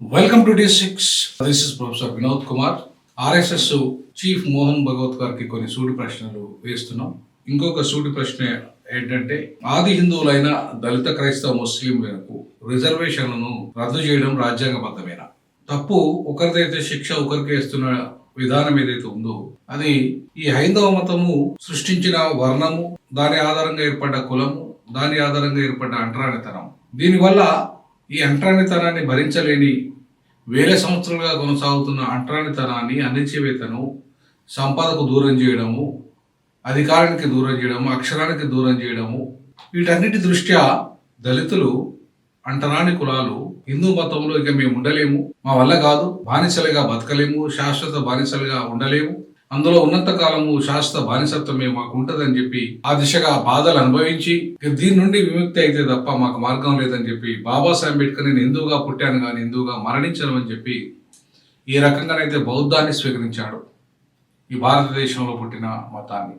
Welcome to the six this is professor Vinod Kumar RSS chief Mohan Bhagwat గారికి కొన్ని సూటి ప్రశ్నలు వేస్తున్నాం. ఇంకొక సూటి ప్రశ్న ఏంటంటే ఆది హిందువులైన దళిత క్రైస్తవ ముస్లింలకు రిజర్వేషన్లను రద్దు చేయడం రాజ్యాంగబద్ధమేనా? తప్పు ఒకరిదైతే శిక్ష ఒకరికి వేస్తున్న విధానం ఏదైతే ఉందో అది ఈ హైందవ మతము సృష్టించిన వర్ణము దాని ఆధారంగా ఏర్పడ్డ కులము దాని ఆధారంగా ఏర్పడ్డ అంటరానితనం. దీనివల్ల ఈ అంటరానితనాన్ని భరించలేని వేల సంవత్సరాలుగా కొనసాగుతున్న అంటరానితనాన్ని అణిచివేతను సంపాదకు దూరం చేయడము అధికారానికి దూరం చేయడము అక్షరానికి దూరం చేయడము వీటన్నిటి దృష్ట్యా దళితులు అంటరాని కులాలు హిందూ మతంలో ఇక మేము ఉండలేము. మా వల్ల కాదు బానిసలుగా బతకలేము శాశ్వత బానిసలుగా ఉండలేము. అందులో ఉన్నంత కాలము శాశ్వత బానిసత్వమే మాకు ఉంటదని చెప్పి ఆ దిశగా బాధలు అనుభవించి దీని నుండి విముక్తి అయితే తప్ప మాకు మార్గం లేదని చెప్పి బాబాసాహెబ్ అంబేద్కర్ నేను హిందువుగా పుట్టాను కానీ హిందువుగా మరణించను అని చెప్పి ఈ రకంగానైతే బౌద్ధాన్ని స్వీకరించాడు ఈ భారతదేశంలో పుట్టిన మతాన్ని.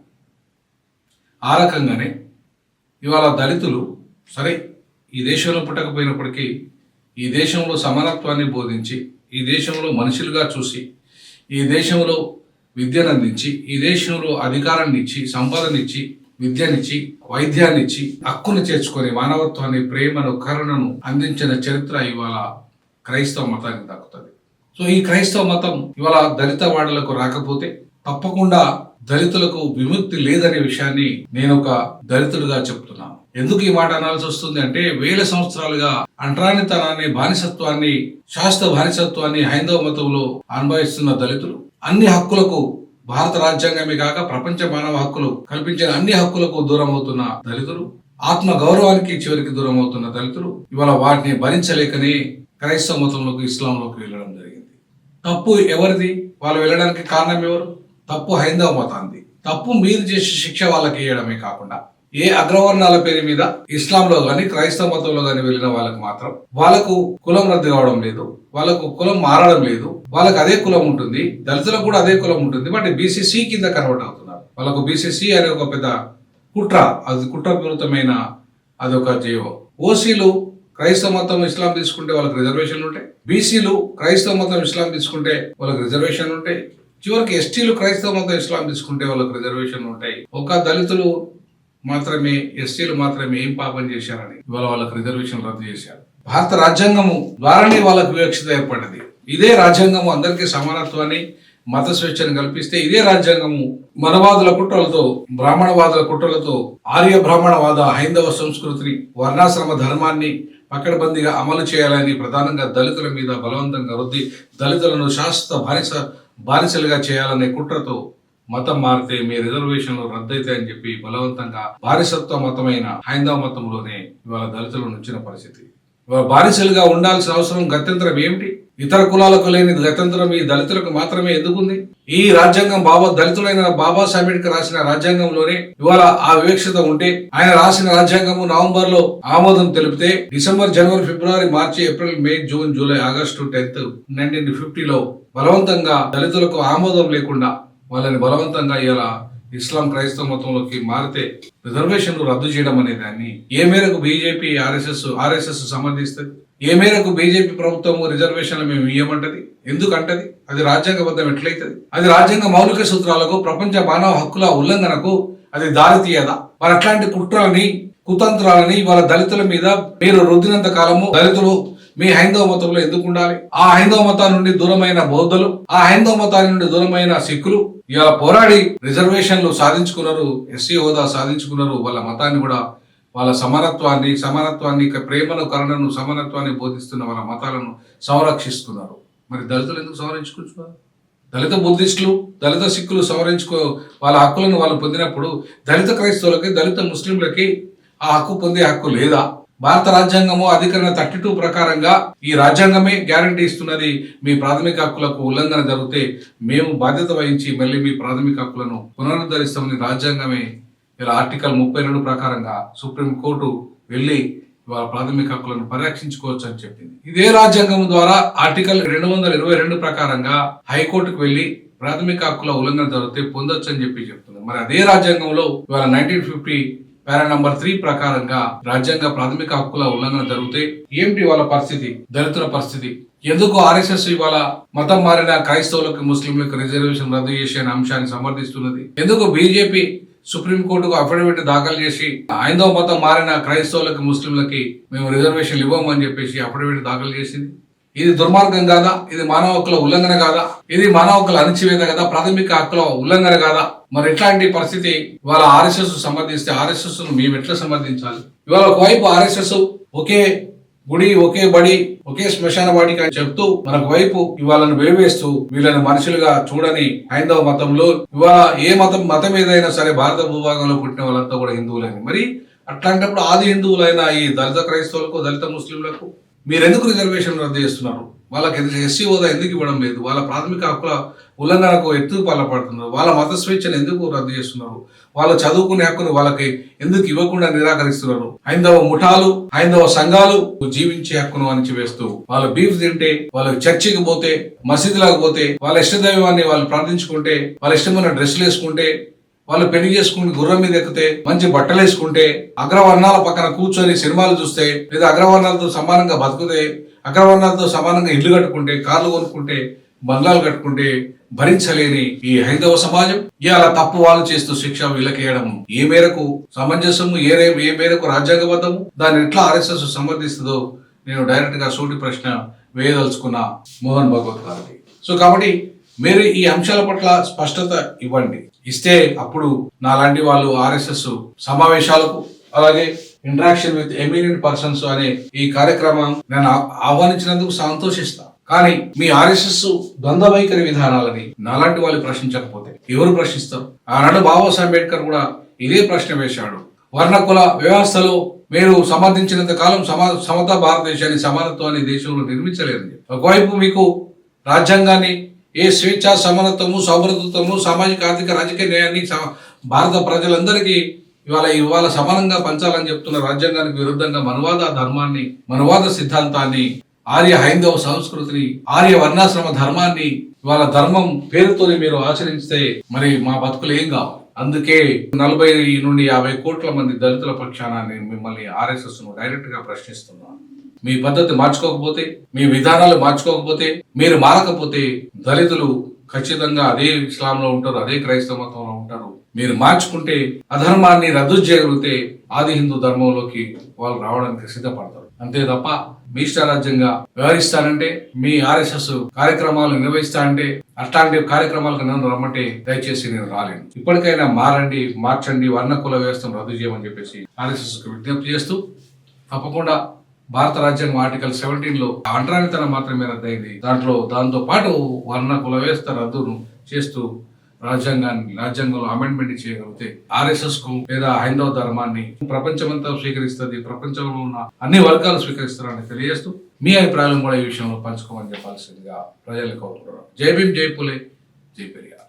ఆ రకంగానే ఇవాళ దళితులు సరే ఈ దేశంలో పుట్టకపోయినప్పటికీ ఈ దేశంలో సమానత్వాన్ని బోధించి ఈ దేశంలో మనుషులుగా చూసి ఈ దేశంలో విద్యను అందించి ఈ దేశంలో అధికారాన్ని ఇచ్చి సంపదనిచ్చి విద్యనిచ్చి వైద్యాన్నిచ్చి హక్కును చేర్చుకొని మానవత్వాన్ని ప్రేమను కరుణను అందించిన చరిత్ర ఇవాళ క్రైస్తవ మతానికి దక్కుతుంది సో ఈ క్రైస్తవ మతం ఇవాళ దళిత వాడలకు రాకపోతే తప్పకుండా దళితులకు విముక్తి లేదనే విషయాన్ని నేను ఒక దళితుడిగా చెప్తున్నాను. ఎందుకు ఈ మాట అనాల్సి వస్తుంది అంటే వేల సంవత్సరాలుగా అంటరానితనాన్ని బానిసత్వాన్ని శాస్త్ర బానిసత్వాన్ని హైందవ మతంలో అనుభవిస్తున్న దళితులు అన్ని హక్కులకు భారత రాజ్యాంగమే కాక ప్రపంచ మానవ హక్కులు కల్పించిన అన్ని హక్కులకు దూరం అవుతున్న దళితులు ఆత్మ గౌరవానికి చివరికి దూరం అవుతున్న దళితులు ఇవాళ వాటిని భరించలేకనే క్రైస్తవ మతంలోకి ఇస్లాంలోకి వెళ్ళడం జరిగింది. తప్పు ఎవరిది? వాళ్ళు వెళ్ళడానికి కారణం ఎవరు? తప్పు హైందవ మతాంది తప్పు మీరు చేసే శిక్ష వాళ్ళకి ఇవ్వడమే కాకుండా ఏ అగ్రవర్ణాల పేరు మీద ఇస్లాంలో గాని క్రైస్తవ మతంలో గాని వెళ్ళిన వాళ్ళకి మాత్రం వాళ్ళకు కులం రద్దు కావడం లేదు వాళ్ళకు కులం మారడం లేదు వాళ్ళకి అదే కులం ఉంటుంది దళితులకు కూడా అదే కులం ఉంటుంది బట్ బీసీసీ కింద కన్వర్ట్ అవుతున్నారు. వాళ్ళకు బీసీసీ అనే ఒక పెద్ద కుట్ర అది కుట్రపూరితమైన అది ఒక జీవో. ఓసీలు క్రైస్తవ మతం ఇస్లాం తీసుకుంటే వాళ్ళకి రిజర్వేషన్లు ఉంటాయి బీసీలు క్రైస్తవ మతం ఇస్లాం తీసుకుంటే వాళ్ళకి రిజర్వేషన్లు ఉంటాయి చివరికి ఎస్టీలు క్రైస్తవ మతం ఇస్లాం తీసుకుంటే వాళ్ళకి రిజర్వేషన్లు ఉంటాయి. ఒక దళితులు మాత్రమే ఎస్టీలు మాత్రమే ఏం పాపం చేశారని ఇవాళ వాళ్ళకి రిజర్వేషన్ రద్దు చేశారు. భారత రాజ్యాంగము ద్వారానే వాళ్ళకు వివక్షత ఏర్పడ్డది ఇదే రాజ్యాంగము అందరికీ సమానత్వాన్ని మత స్వేచ్ఛను కల్పిస్తే ఇదే రాజ్యాంగము మనవాదుల కుట్రలతో బ్రాహ్మణవాదుల కుట్రలతో ఆర్య బ్రాహ్మణవాద హైందవ సంస్కృతిని వర్ణాశ్రమ ధర్మాన్ని పకడ్బందీగా అమలు చేయాలని ప్రధానంగా దళితుల మీద బలవంతంగా రుద్ది దళితులను శాశ్వత బానిస బానిసలుగా చేయాలనే కుట్రతో మతం మారితే మీ రిజర్వేషన్లు రద్దయితాయని చెప్పి బలవంతంగా బారిసత్వ మతమైన హైందవ మతంలోనే ఇవాళ దళితులను ఉంచిన పరిస్థితి. ఇవాళ బారిసలుగా ఉండాల్సిన అవసరం గత్యంతరం ఏమిటి? ఇతర కులాలకు లేని గతంత్రం ఈ దళితులకు మాత్రమే ఎందుకుంది? ఈ రాజ్యాంగం బాబా దళితులైన బాబాసాహెబ్ అంబేద్కర్ రాసిన రాజ్యాంగంలోనే ఇవాళ ఆ వివక్షత ఉంటే ఆయన రాసిన రాజ్యాంగము నవంబర్లో ఆమోదం తెలిపితే డిసెంబర్ జనవరి ఫిబ్రవరి మార్చి April May June July August tenth nineteen ఫిఫ్టీలో బలవంతంగా దళితులకు ఆమోదం లేకుండా వాళ్ళని బలవంతంగా ఇలా ఇస్లాం క్రైస్తవ మతంలోకి మారితే రిజర్వేషన్లు రద్దు చేయడం అనే దాన్ని ఏ మేరకు బీజేపీ ఆర్ఎస్ఎస్ ఆర్ఎస్ఎస్ సమర్థిస్తుంది? ఏ మేరకు బీజేపీ ప్రభుత్వము రిజర్వేషన్లు మేము ఇయ్యమంటది? ఎందుకంటది? అది రాజ్యాంగబద్ధం ఎట్లయితది? అది రాజ్యాంగ మౌలిక సూత్రాలకు ప్రపంచ మానవ హక్కుల ఉల్లంఘనకు అది దారి తీయదా మరి అట్లాంటి కుట్రలని కుతంత్రాలని వాళ్ళ దళితుల మీద మీరు రుద్దినంత కాలము దళితులు మీ హైందవ మతంలో ఎందుకు ఉండాలి? ఆ హైందవ మతం నుండి దూరమైన బౌద్ధులు ఆ హైందవ మతాన్ని నుండి దూరమైన సిక్కులు ఇలా పోరాడి రిజర్వేషన్లు సాధించుకున్నారు ఎస్సీ హోదా సాధించుకున్నారు వాళ్ళ మతాన్ని కూడా వాళ్ళ సమానత్వాన్ని సమానత్వాన్ని ప్రేమను కరుణను సమానత్వాన్ని బోధిస్తున్న వాళ్ళ మతాలను సంరక్షిస్తున్నారు. మరి దళితులు ఎందుకు సంరక్షించుకుంటున్నారు దళిత బుద్ధిస్టులు దళిత సిక్కులు సవరించుకో వాళ్ళ హక్కులను వాళ్ళు పొందినప్పుడు దళిత క్రైస్తవులకి దళిత ముస్లింలకి ఆ హక్కు పొందే హక్కు లేదా? భారత రాజ్యాంగము అధికరణ థర్టీ టూ ప్రకారంగా ఈ రాజ్యాంగమే గ్యారంటీ ఇస్తున్నది. మీ ప్రాథమిక హక్కులకు ఉల్లంఘన జరిగితే మేము బాధ్యత వహించి మళ్ళీ మీ ప్రాథమిక హక్కులను పునరుద్ధరిస్తామని రాజ్యాంగమే. ఇలా ఆర్టికల్ ముప్పై రెండు ప్రకారంగా సుప్రీం కోర్టు వెళ్ళి వాళ్ళ ప్రాథమిక హక్కులను పరిరక్షించుకోవచ్చు అని చెప్పింది. ఇదే రాజ్యాంగం ద్వారా ఆర్టికల్ రెండు వందల ఇరవై రెండు ప్రకారంగా హైకోర్టుకు వెళ్ళి ప్రాథమిక హక్కుల ఉల్లంఘన జరిగితే పొందొచ్చు అని చెప్పి చెప్తుంది మరి అదే రాజ్యాంగంలో ఇవాళ nineteen fifty para number three ప్రకారంగా రాజ్యాంగ ప్రాథమిక హక్కుల ఉల్లంఘన జరిగితే ఏమిటి వాళ్ళ పరిస్థితి? దళితుల పరిస్థితి. ఎందుకు ఆర్ఎస్ఎస్ ఇవాళ మతం మారిన క్రైస్తవులకు ముస్లింలకు రిజర్వేషన్ రద్దు చేసే అంశాన్ని సమర్థిస్తున్నది? ఎందుకు బీజేపీ సుప్రీంకోర్టుకు అఫిడవిట్ దాఖలు చేసి ఐదవ మతం మారిన క్రైస్తవులకు ముస్లింలకి మేము రిజర్వేషన్లు ఇవ్వమని చెప్పేసి అఫిడవిట్ దాఖలు చేసింది? ఇది దుర్మార్గం కాదా? ఇది మానవ హక్కుల ఉల్లంఘన కాదా? ఇది మానవ హక్కుల అణచివేత కదా? ప్రాథమిక హక్కుల ఉల్లంఘన కాదా? మరి ఇట్లాంటి పరిస్థితి ఇవాళ ఆర్ఎస్ఎస్ సమర్థిస్తే ఆర్ఎస్ఎస్ను మేము ఎట్లా సమర్థించాలి ఇవాళ ఒకవైపు ఆర్ఎస్ఎస్ ఒకే గుడి ఒకే బడి ఒకే శ్మశాన వాటికి అని చెప్తూ మనకు వైపు ఇవాళను వేవేస్తూ వీళ్ళని మనుషులుగా చూడని హైందవ మతంలో ఇవాళ ఏ మతం మతం ఏదైనా సరే భారత భూభాగంలో పుట్టిన వాళ్ళంతా కూడా హిందువులని మరి అట్లాంటప్పుడు ఆది హిందువులైన ఈ దళిత క్రైస్తవులకు దళిత ముస్లింలకు మీరు ఎందుకు రిజర్వేషన్ రద్దు చేస్తున్నారు? వాళ్ళకి ఎస్సీ హోదా ఎందుకు ఇవ్వడం లేదు? వాళ్ళ ప్రాథమిక హక్కుల ఉల్లంఘనకు ఎత్తుకు పాల్పడుతున్నారు. వాళ్ళ మత స్వేచ్ఛను ఎందుకు రద్దు చేస్తున్నారు? వాళ్ళు చదువుకునే హక్కును వాళ్ళకి ఎందుకు ఇవ్వకుండా నిరాకరిస్తున్నారు? హైందవ ముఠాలు హైందవ సంఘాలు జీవించే హక్కును అణిచివేస్తూ వాళ్ళు బీఫ్ తింటే వాళ్ళు చర్చికి పోతే మసీదులకు పోతే వాళ్ళ ఇష్టదైవాన్ని వాళ్ళు ప్రార్థించుకుంటే వాళ్ళ ఇష్టమైన డ్రెస్సులు వేసుకుంటే వాళ్ళు పెళ్ళి చేసుకుని గుర్రం మీద ఎక్కితే మంచి బట్టలు వేసుకుంటే అగ్రవర్ణాల పక్కన కూర్చొని సినిమాలు చూస్తే లేదా అగ్రవర్ణాలతో సమానంగా బతుకుతే అగ్రవర్ణాలతో సమానంగా ఇల్లు కట్టుకుంటే కార్లు కొనుక్కుంటే బంగ్లాలు కట్టుకుంటే భరించలేని ఈ హైందవ సమాజం. ఇవాళ తప్పు వాళ్ళు చేస్తూ శిక్ష వీళ్ళకేయడం ఏ మేరకు సమంజసము ఏ ఏ మేరకు రాజ్యాంగబద్ధము దాన్ని ఎట్లా ఆర్ఎస్ఎస్ సమర్థిస్తుందో నేను డైరెక్ట్గా సూటి ప్రశ్న వేయదలుచుకున్న మోహన్ భగవత్ గారికి సో కాబట్టి మీరు ఈ అంశాల పట్ల స్పష్టత ఇవ్వండి. ఇస్తే అప్పుడు నాలాంటి వాళ్ళు ఆర్ఎస్ఎస్ సమావేశాలకు అలాగే ఇంటరాక్షన్ విత్ ఎమినెంట్ పర్సన్స్ అనే ఈ కార్యక్రమం నేను ఆహ్వానించినందుకు సంతోషిస్తా. కానీ మీ ఆర్ఎస్ఎస్ ద్వంద్వ వైఖరి విధానాలని నాలాంటి వాళ్ళు ప్రశ్నించకపోతే ఎవరు ప్రశ్నిస్తారు? ఆనాడు బాబాసాహెబ్ అంబేద్కర్ కూడా ఇదే ప్రశ్న వేశాడు. వర్ణకుల వ్యవస్థలో మీరు సమర్థించినంత కాలం సమా సమత భారతదేశాన్ని సమానత్వాన్ని దేశంలో నిర్మించలేరని ఒకవైపు మీకు రాజ్యాంగాన్ని ఏ స్వేచ్ఛ సమానత్వము సౌభ్రతత్వము సామాజిక ఆర్థిక రాజకీయ న్యాయాన్ని భారత ప్రజలందరికీ ఇవాళ ఇవాళ సమానంగా పంచాలని చెప్తున్న రాజ్యాంగానికి విరుద్ధంగా మనవాద ధర్మాన్ని మనవాద సిద్ధాంతాన్ని ఆర్య హైందవ సంస్కృతిని ఆర్య వర్ణాశ్రమ ధర్మాన్ని ఇవాళ ధర్మం పేరుతోని మీరు ఆచరిస్తే మరి మా బతుకులు ఏం కావాలి అందుకే నలభై నుండి యాభై కోట్ల మంది దళితుల పక్షాన మిమ్మల్ని ఆర్ఎస్ఎస్ను డైరెక్ట్గా ప్రశ్నిస్తున్నాను. మీ పద్ధతి మార్చుకోకపోతే మీ విధానాలు మార్చుకోకపోతే మీరు మారకపోతే దళితులు ఖచ్చితంగా అదే ఇస్లాంలో ఉంటారు అదే క్రైస్తవ మతంలో ఉంటారు. మీరు మార్చుకుంటే అధర్మాన్ని రద్దు చేయగలిగితే ఆది హిందూ ధర్మంలోకి వాళ్ళు రావడానికి సిద్ధపడతారు. అంతే తప్ప మీ ఇష్టారాజ్యంగా వ్యవహరిస్తానంటే మీ ఆర్ఎస్ఎస్ కార్యక్రమాలు నిర్వహిస్తానంటే అట్లాంటి కార్యక్రమాలకు నన్ను రమ్మంటే దయచేసి నేను రాలేను. ఇప్పటికైనా మారండి మార్చండి వర్ణ కుల వ్యవస్థను రద్దు చేయమని చెప్పేసి ఆర్ఎస్ఎస్ విజ్ఞప్తి చేస్తూ తప్పకుండా భారత రాజ్యాంగం ఆర్టికల్ సెవెంటీన్లో అంటరానితనం మాత్రమే రద్దయింది. దాంట్లో దాంతో పాటు వర్ణ కులవేస్త రద్దును చేస్తూ రాజ్యాంగాన్ని రాజ్యాంగంలో అమెండ్మెంట్ చేయగలిగితే ఆర్ఎస్ఎస్కు లేదా హైందవ ధర్మాన్ని ప్రపంచమంతా స్వీకరిస్తుంది. ప్రపంచంలో ఉన్న అన్ని వర్గాలు స్వీకరిస్తారని తెలియజేస్తూ మీ అభిప్రాయాలను కూడా ఈ విషయంలో పంచుకోమని చెప్పాల్సిందిగా ప్రజలకు కోరుకుంటున్నాను. జై భీం జై పులే జై పెరియార్.